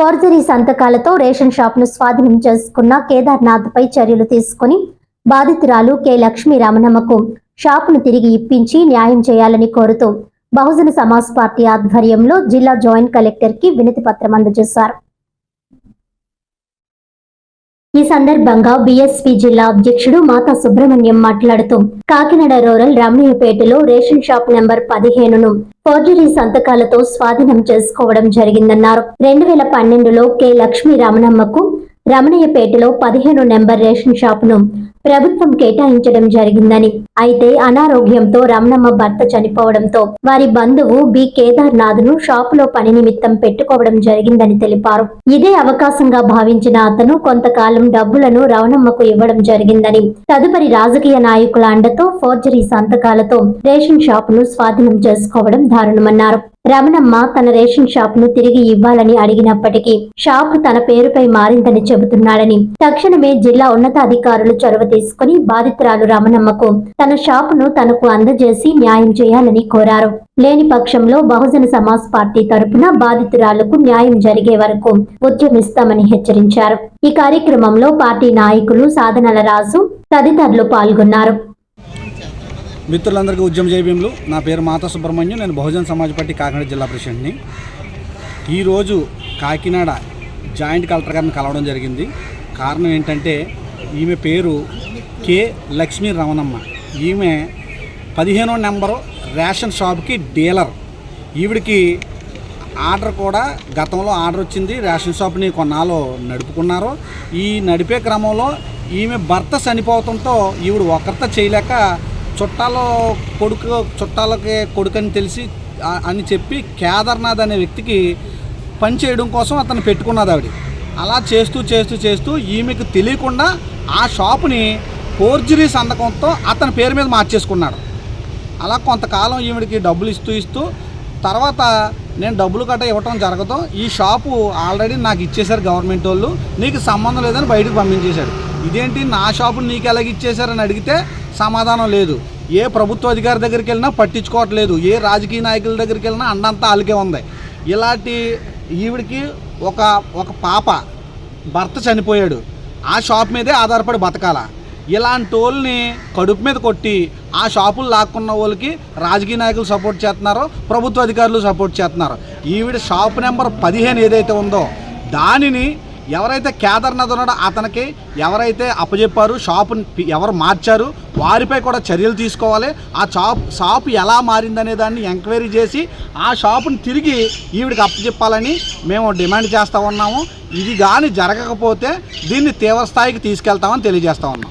Forgery సంతకాలతో ration షాప్ను స్వాధీనం చేసుకున్న కేదార్నాథ్ పై చర్యలు తీసుకుని బాధితురాలు కె. లక్ష్మీ రమణమ్మకు షాపును తిరిగి ఇప్పించి న్యాయం చేయాలని కోరుతూ బహుజన సమాజ్ పార్టీ ఆధ్వర్యంలో జిల్లా జాయింట్ కలెక్టర్కి వినతి పత్రం అందజేశారు. ఈ సందర్భంగా బీఎస్పీ జిల్లా అధ్యక్షుడు మాతా సుబ్రహ్మణ్యం మాట్లాడుతూ కాకినాడ రూరల్ రమణీయపేటలో రేషన్ షాప్ నెంబర్ పదిహేనును ఫోర్జరీ సంతకాలతో స్వాధీనం చేసుకోవడం జరిగిందన్నారు. రెండు వేల పన్నెండులో కె లక్ష్మీ రమణమ్మకు రమణయ్యపేటలో పదిహేను నెంబర్ రేషన్ షాపును ప్రభుత్వం కేటాయించడం జరిగిందని. అయితే అనారోగ్యంతో రమణమ్మ భర్త చనిపోవడంతో వారి బంధువు బి. కేదార్నాథ్ను షాపులో పని నిమిత్తం పెట్టుకోవడం జరిగిందని తెలిపారు. ఇదే అవకాశంగా భావించిన అతను కొంతకాలం డబ్బులను రమణమ్మకు ఇవ్వడం జరిగిందని. తదుపరి రాజకీయ నాయకుల అండతో ఫోర్జరీ సంతకాలతో రేషన్ షాపును స్వాధీనం చేసుకోవడం దారుణమన్నారు. రమణమ్మ తన రేషన్ షాప్ను తిరిగి ఇవ్వాలని అడిగినప్పటికీ షాపు తన పేరుపై మారిందని చెబుతున్నాడని తక్షణమే జిల్లా ఉన్నతాధికారులు చొరవ తీసుకుని బాధితురాలు రమణమ్మకు తన షాపును తనకు అందజేసి న్యాయం చేయాలని కోరారు. లేని పక్షంలో బహుజన సమాజ్ పార్టీ తరపున బాధితురాలకు న్యాయం జరిగే వరకు ఉద్యమిస్తామని హెచ్చరించారు. ఈ కార్యక్రమంలో పార్టీ నాయకులు సాధనల రాజు తదితరులు పాల్గొన్నారు. మిత్రులందరికీ ఉద్యమ జయభీములు. నా పేరు మాతా సుబ్రహ్మణ్యం. నేను బహుజన్ సమాజ్ పార్టీ కాకినాడ జిల్లా ప్రెసిడెంట్ని. ఈరోజు కాకినాడ జాయింట్ కలెక్టర్ గారిని కలవడం జరిగింది. కారణం ఏంటంటే ఈమె పేరు కె లక్ష్మీ రమణమ్మ. ఈమె పదిహేనో నెంబరు రేషన్ షాప్కి డీలర్. ఈవిడికి ఆర్డర్ కూడా గతంలో ఆర్డర్ వచ్చింది. రేషన్ షాప్ని కొన్నాళ్ళు నడుపుకున్నారు. ఈ నడిపే క్రమంలో ఈమె భర్త చనిపోవడంతో ఈవిడ ఒకరితో చేయలేక చుట్టాల కొడుకు చుట్టాలకి కొడుకు అని తెలిసి అని చెప్పి కేదార్నాథ్ అనే వ్యక్తికి పని చేయడం కోసం అతను పెట్టుకున్నది ఆవిడ. అలా చేస్తూ చేస్తూ చేస్తూ ఈమెకు తెలియకుండా ఆ షాపుని ఫోర్జరీ సంతకంతో అతని పేరు మీద మార్చేసుకున్నాడు. అలా కొంతకాలం ఈవిడికి డబ్బులు ఇస్తూ ఇస్తూ తర్వాత నేను డబ్బులు కట్టా ఇవ్వటం జరగదు. ఈ షాపు ఆల్రెడీ నాకు ఇచ్చేశారు గవర్నమెంట్ వాళ్ళు. నీకు సంబంధం లేదని బయటకు పంపించేశాడు. ఇదేంటి నా షాపుని నీకు ఎలాగ ఇచ్చేశారని అడిగితే సమాధానం లేదు. ఏ ప్రభుత్వ అధికారి దగ్గరికి వెళ్ళినా పట్టించుకోవట్లేదు. ఏ రాజకీయ నాయకుల దగ్గరికి వెళ్ళినా అండంతా అలికే ఉంది. ఇలాంటి ఈవిడికి ఒక ఒక పాప భర్త చనిపోయాడు. ఆ షాప్ మీదే ఆధారపడి బతకాల. ఇలాంటి వాళ్ళని కడుపు మీద కొట్టి ఆ షాపులు లాక్కున్న వాళ్ళకి రాజకీయ నాయకులు సపోర్ట్ చేస్తున్నారు ప్రభుత్వ అధికారులు సపోర్ట్ చేస్తున్నారు. ఈవిడ షాప్ నెంబర్ పదిహేను ఏదైతే ఉందో దానిని ఎవరైతే కేదార్నాథ్ ఉన్నాడో అతనికి ఎవరైతే అప్పచెప్పారు షాపుని ఎవరు మార్చారు వారిపై కూడా చర్యలు తీసుకోవాలి. ఆ షాప్ షాప్ ఎలా మారిందనే దాన్ని ఎంక్వైరీ చేసి ఆ షాపుని తిరిగి ఈవిడికి అప్పచెప్పాలని మేము డిమాండ్ చేస్తూ ఉన్నాము. ఇది కానీ జరగకపోతే దీన్ని తీవ్ర స్థాయికి తీసుకెళ్తామని తెలియజేస్తూ ఉన్నాం.